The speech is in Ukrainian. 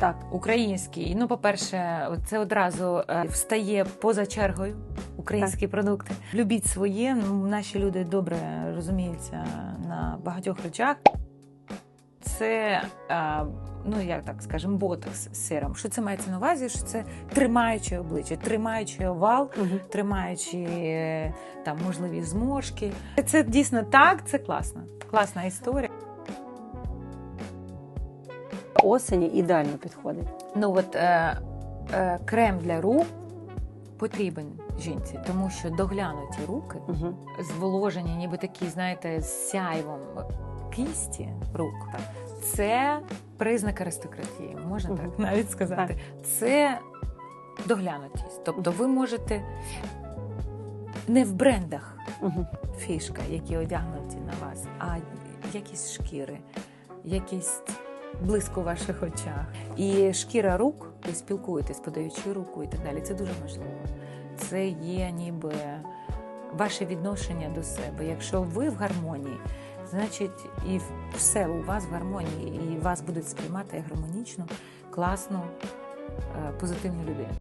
Так. Український. Ну, по-перше, це одразу е, встає поза чергою. Українські продукти. Любіть своє. Ну, наші люди добре розуміються на багатьох речах. Це, е, ну як так скажемо, ботокс з сиром. Що це мається на увазі? Що це тримаючи обличчя, тримаючи овал, Угу. тримаючи е, там можливі зморшки. Це дійсно так, це класно. Класна історія. Осені ідеально підходить. Ну от е, е, крем для рук потрібен жінці, тому що доглянуті руки, Угу. зволожені, ніби такі, знаєте, з сяйвом кісті рук. Так. Це признак аристократії, можна так навіть сказати. Це доглянутість. Тобто ви можете не в брендах Угу. фішка, які одягнуті на вас, а якісь шкіри, якісь блиск у ваших очах. І шкіра рук, ви спілкуєтесь, подаючи руку і так далі. Це дуже важливо. Це є ніби ваше відношення до себе. Якщо ви в гармонії, значить і все у вас в гармонії, і вас будуть сприймати гармонічно, класну, е, позитивну людину.